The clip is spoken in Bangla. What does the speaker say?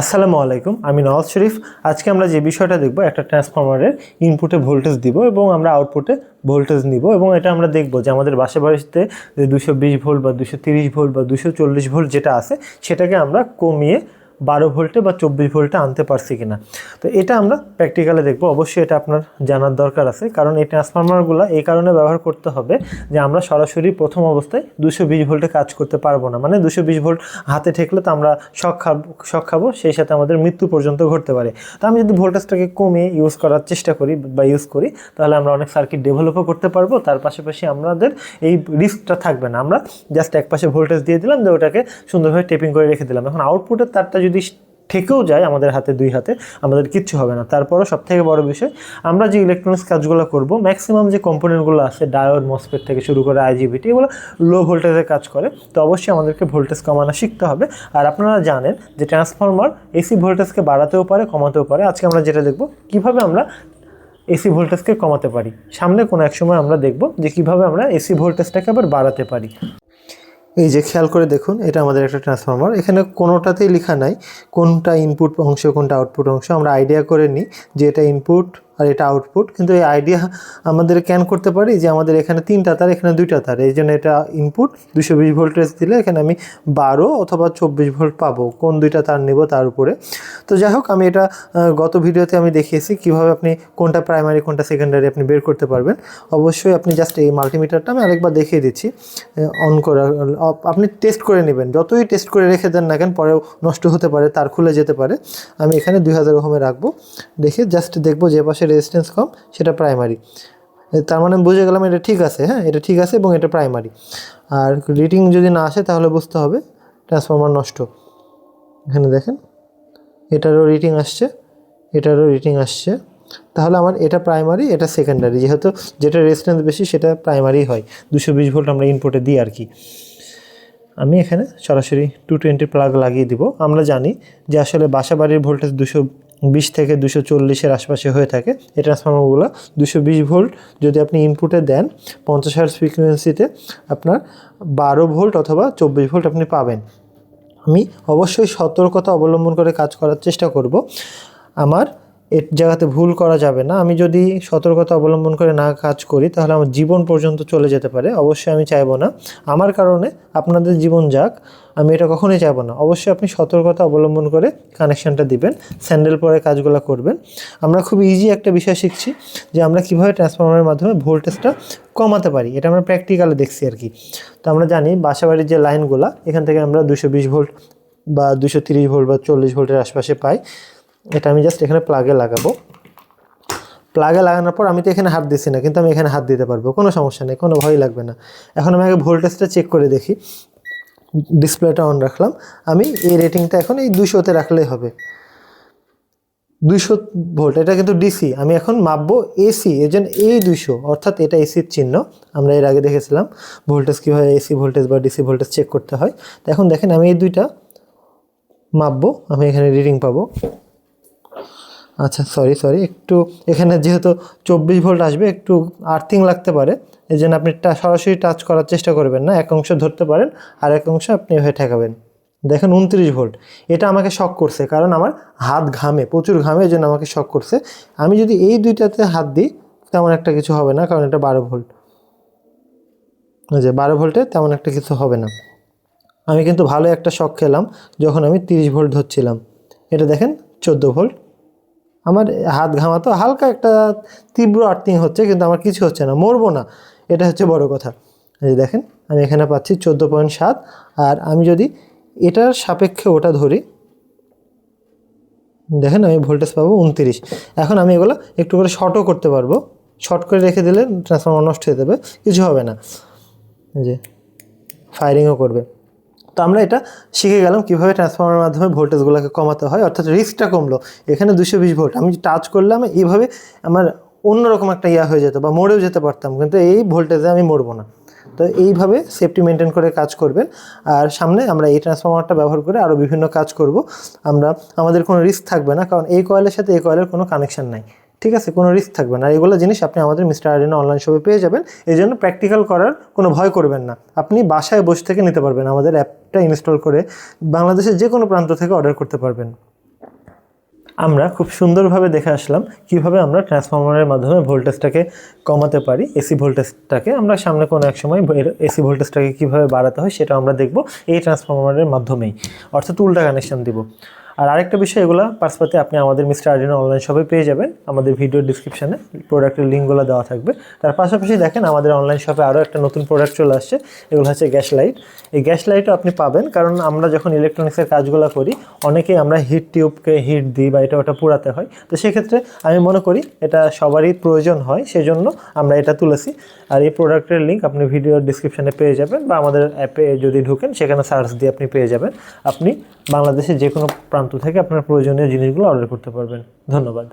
আসসালামু আলাইকুম, আমি নওয়াজ শরীফ। আজকে আমরা যে বিষয়টা দেখব, একটা ট্রান্সফরমারের ইনপুটে ভোল্টেজ দিব এবং আমরা আউটপুটে ভোল্টেজ নিব এবং এটা আমরা দেখব যে আমাদের বাসে বাড়িতে যে দুশো ভোল্ট বা দুশো ভোল্ট বা দুশো ভোল্ট যেটা আছে, সেটাকে আমরা কমিয়ে বারো ভোল্টে বা চব্বিশ ভোল্টে আনতে পারছি কিনা। তো এটা আমরা প্র্যাকটিক্যালে দেখব। অবশ্যই এটা আপনার জানার দরকার আছে। কারণ এই ট্রান্সফরমারগুলো এই কারণে ব্যবহার করতে হবে যে আমরা সরাসরি প্রথম অবস্থায় দুশো বিশ ভোল্টে কাজ করতে পারব না। মানে দুশো বিশ ভোল্ট হাতে ঠেকলে তো আমরা শখ খাব শখ খাব, সেই সাথে আমাদের মৃত্যু পর্যন্ত ঘটতে পারে। তো আমি যদি ভোল্টেজটাকে কমিয়ে ইউজ করার চেষ্টা করি বা ইউজ করি, তাহলে আমরা অনেক সার্কিট ডেভেলপও করতে পারব। তার পাশাপাশি আমাদের এই রিস্কটা থাকবে না। আমরা জাস্ট এক পাশে ভোল্টেজ দিয়ে দিলাম, দিয়ে ওটাকে সুন্দরভাবে টেপিং করে রেখে দিলাম। এখন আউটপুটের তারটা যদি থেকেও যায় আমাদের হাতে, দুই হাতে, আমাদের কিচ্ছু হবে না। তারপরও সব থেকে বড় বিষয়, আমরা যে ইলেকট্রনিক্স কাজগুলো করব ম্যাক্সিমাম যে কম্পোনেন্টগুলো আছে ডায়োড মসপেট থেকে শুরু করে আইজিবিটি এগুলো লো ভোল্টেজে কাজ করে, তো অবশ্যই আমাদেরকে ভোল্টেজ কমানো শিখতে হবে। আর আপনারা জানেন যে ট্রান্সফর্মার এসি ভোল্টেজকে বাড়াতেও পারে, কমাতেও পারে। আজকে আমরা যেটা দেখব, কীভাবে আমরা এসি ভোল্টেজকে কমাতে পারি। সামনে কোনো এক সময় আমরা দেখব যে কীভাবে আমরা এসি ভোল্টেজটাকে আবার বাড়াতে পারি। এই যে খেয়াল করে দেখুন, এটা আমাদের একটা ট্রান্সফর্মার এখানে কোনোটাতেই লেখা নাই কোনটা ইনপুট অংশ, কোনটা আউটপুট অংশ। আমরা আইডিয়া করে নিই যে এটা ইনপুট আর এটা আউটপুট কিন্তু এই আইডিয়া আমাদের ক্যান করতে পারি যে আমাদের এখানে তিনটা তার, এখানে দুইটা তার। এই জন্য এটা ইনপুট দুশো বিশ ভোল্টেজ দিলে এখানে আমি বারো অথবা চব্বিশ ভোল্ট পাবো। কোন দুইটা তার নেব তার উপরে। তো যাই হোক, আমি এটা গত ভিডিওতে আমি দেখিয়েছি কীভাবে আপনি কোনটা প্রাইমারি কোনটা সেকেন্ডারি আপনি বের করতে পারবেন। অবশ্যই আপনি জাস্ট এই মাল্টিমিটারটা আমি আরেকবার দেখিয়ে দিচ্ছি। অন করা আপ- আপনি টেস্ট করে নেবেন। যতই টেস্ট করে রেখে দেন না কেন, পরেও নষ্ট হতে পারে, তার খুলে যেতে পারে। আমি এখানে দুই হাজার ওহমে রাখব। দেখে জাস্ট দেখব যে পাশে রেজিস্ট্যান্স কম, সেটা প্রাইমারি তার মানে বুঝে গেলাম এটা ঠিক আছে হ্যাঁ? এটা ঠিক আছে এবং এটা প্রাইমারি আর রিডিং যদি না আসে তাহলে বুঝতে হবে ট্রান্সফর্মার নষ্ট। এখানে দেখেন, এটারও রিডিং আসছে, এটারও রিডিং আসছে। তাহলে আমার এটা প্রাইমারি এটা সেকেন্ডারি যেহেতু যেটা রেজিস্ট্যান্স বেশি, সেটা প্রাইমারি হয়। দুশো বিশ ভোল্ট আমরা ইনপুটে দিই আর কি। আমি এখানে সরাসরি টু টোয়েন্টি প্লাগ লাগিয়ে দিব। আমরা জানি যে আসলে বাসা বাড়ির ভোল্টেজ দুশো বিশ থেকে দুশো চল্লিশের আশপাশে হয়ে থাকে। এই ট্রান্সফর্মারগুলো দুশো বিশ ভোল্ট যদি আপনি ইনপুটে দেন, পঞ্চাশ হার্স ফ্রিকুয়েন্সিতে আপনার বারো ভোল্ট অথবা চব্বিশ ভোল্ট আপনি পাবেন। আমি অবশ্যই সতর্কতা অবলম্বন করে কাজ করার চেষ্টা করব। আমার এর জায়গাতে ভুল করা যাবে না। আমি যদি সতর্কতা অবলম্বন করে না কাজ করি, তাহলে আমার জীবন পর্যন্ত চলে যেতে পারে। অবশ্যই আমি চাইব না। আমার কারণে আপনাদের জীবন যাক। আমি এটা কখনোই চাইব না। অবশ্যই আপনি সতর্কতা অবলম্বন করে কানেকশানটা দিবেন স্যান্ডেল পরে কাজগুলো করবেন। আমরা খুব ইজি একটা বিষয় শিখছি যে আমরা কীভাবে ট্রান্সফরমারের মাধ্যমে ভোল্টেজটা কমাতে পারি। এটা আমরা প্র্যাকটিক্যালে দেখছি আর কি। তো আমরা জানি বাসাবাড়ির যে লাইনগুলো এখান থেকে আমরা দুশো ভোল্ট বা দুশো ভোল্ট বা চল্লিশ ভোল্টের আশপাশে পাই। এটা আমি জাস্ট এখানে প্লাগে লাগাবো। প্লাগে লাগানোর পর আমি তো এখানে হাত দিচ্ছি না, কিন্তু আমি এখানে হাত দিতে পারব, কোনো সমস্যা নেই, কোনো ভয় লাগবে না। এখন আমি আগে ভোল্টেজটা চেক করে দেখি। ডিসপ্লেটা অন রাখলাম। আমি এই রেটিংটা এখন এই দুশোতে রাখলেই হবে। দুইশো ভোল্ট, এটা কিন্তু ডিসি আমি এখন মাপবো এসি এর জন্য এই দুইশো, অর্থাৎ এটা এসির চিহ্ন। আমরা এর আগে দেখেছিলাম ভোল্টেজ কীভাবে এসি ভোল্টেজ বা ডিসি ভোল্টেজ চেক করতে হয়। তো এখন দেখেন আমি এই দুইটা মাপবো, আমি এখানে রিডিং পাবো। আচ্ছা সরি সরি একটু এখানে যেহেতু চব্বিশ ভোল্ট আসবে, একটু আর্থিং লাগতে পারে, এই জন্য আপনি সরাসরি টাচ করার চেষ্টা করবেন না, এক অংশ ধরতে পারেন, আর এক অংশ আপনি হয়ে ঠেকাবেন। দেখেন, উনত্রিশ ভোল্ট, এটা আমাকে শক করছে, কারণ আমার হাত ঘামে, প্রচুর ঘামে, এই জন্য আমাকে শক করছে। আমি যদি এই দুইটাতে হাত দিই, তেমন একটা কিছু হবে না, কারণ এটা বারো ভোল্ট। যে, বারো ভোল্টে তেমন একটা কিছু হবে না। আমি কিন্তু ভালো একটা শক খেলাম, যখন আমি তিরিশ ভোল্ট ধরছিলাম। এটা দেখেন, চোদ্দ ভোল্ট। আমার হাত ঘামাতো হালকা একটা তীব্র আর্থিং হচ্ছে, কিন্তু আমার কিছু হচ্ছে না, মরবো না, এটা হচ্ছে বড় কথা। যে দেখেন, আমি এখানে পাচ্ছি চোদ্দ পয়েন্ট সাত, আর আমি যদি এটার সাপেক্ষে ওটা ধরি, দেখেন আমি ভোল্টেজ পাবো উনতিরিশ, এখন আমি এগুলো একটু করে শর্টও করতে পারব শর্ট করে রেখে দিলে ট্রান্সফর্মার নষ্ট হয়ে যাবে, কিছু হবে না। যে ফায়ারিংও করবে। তো আমরা এটা শিখে গেলাম কীভাবে ট্রান্সফর্মারের মাধ্যমে ভোল্টেজগুলোকে কমাতে হয়, অর্থাৎ রিস্কটা কমলো। এখানে দুশো বিশ ভোল্ট আমি টাচ করলাম, এইভাবে আমার অন্যরকম একটা ইয়া হয়ে যেত বা মরেও যেতে পারতাম, কিন্তু এই ভোল্টেজে আমি মরবো না। তো এইভাবে সেফটি মেনটেন করে কাজ করবেন আর সামনে আমরা এই ট্রান্সফর্মারটা ব্যবহার করে আরও বিভিন্ন কাজ করব। আমরা, আমাদের কোনো রিস্ক থাকবে না, কারণ এই কয়েলের সাথে এই কয়েলের কোনো কানেকশান নাই। ঠিক আছে, কোনো রিস্ক থাকবে না। এগুলো জিনিস আপনি আমাদের মিস্টার আরিনা অনলাইন শপে পেয়ে যাবেন। এই জন্য প্র্যাকটিক্যাল করার কোনো ভয় করবেন না। আপনি বাসায় বসে থেকে নিতে পারবেন আমাদের অ্যাপটা ইনস্টল করে। বাংলাদেশের যে কোনো প্রান্ত থেকে অর্ডার করতে পারবেন। আমরা খুব সুন্দরভাবে দেখে আসলাম কীভাবে আমরা ট্রান্সফরমারের মাধ্যমে ভোল্টেজটাকে কমাতে পারি এসি ভোল্টেজটাকে আমরা সামনে কোনো এক সময় এসি ভোল্টেজটাকে কীভাবে বাড়াতে হয় সেটা আমরা দেখব এই ট্রান্সফরমারের মাধ্যমেই। অর্থাৎ উল্টা কানেকশান দিব। আর আরেকটা বিষয়, এগুলো পার্সপাতে আপনি আমাদের মিস্টার আর্ডিনো অনলাইন শপে পেয়ে যাবেন। আমাদের ভিডিও ডিসক্রিপশানে প্রোডাক্টের লিঙ্কগুলো দেওয়া থাকবে। তার পাশাপাশি দেখেন আমাদের অনলাইন শপে আরও একটা নতুন প্রোডাক্ট চলে আসছে, এগুলো হচ্ছে গ্যাস লাইট এই গ্যাস লাইটও আপনি পাবেন, কারণ আমরা যখন ইলেকট্রনিক্সের কাজগুলো করি, অনেকেই আমরা হিট টিউবকে হিট দিই বা এটা ওটা পুরাতে হয়। তো সেক্ষেত্রে আমি মনে করি এটা সবারই প্রয়োজন হয়, সেজন্য আমরা এটা তুলেছি। আর এই প্রোডাক্টের লিঙ্ক আপনি ভিডিও ডিসক্রিপশানে পেয়ে যাবেন বা আমাদের অ্যাপে যদি ঢুকেন, সেখানে সার্চ দিয়ে আপনি পেয়ে যাবেন। আপনি বাংলাদেশের যে কোনো প্রান্ত থেকে আপনার প্রয়োজনীয় জিনিসগুলো অর্ডার করতে পারবেন। ধন্যবাদ।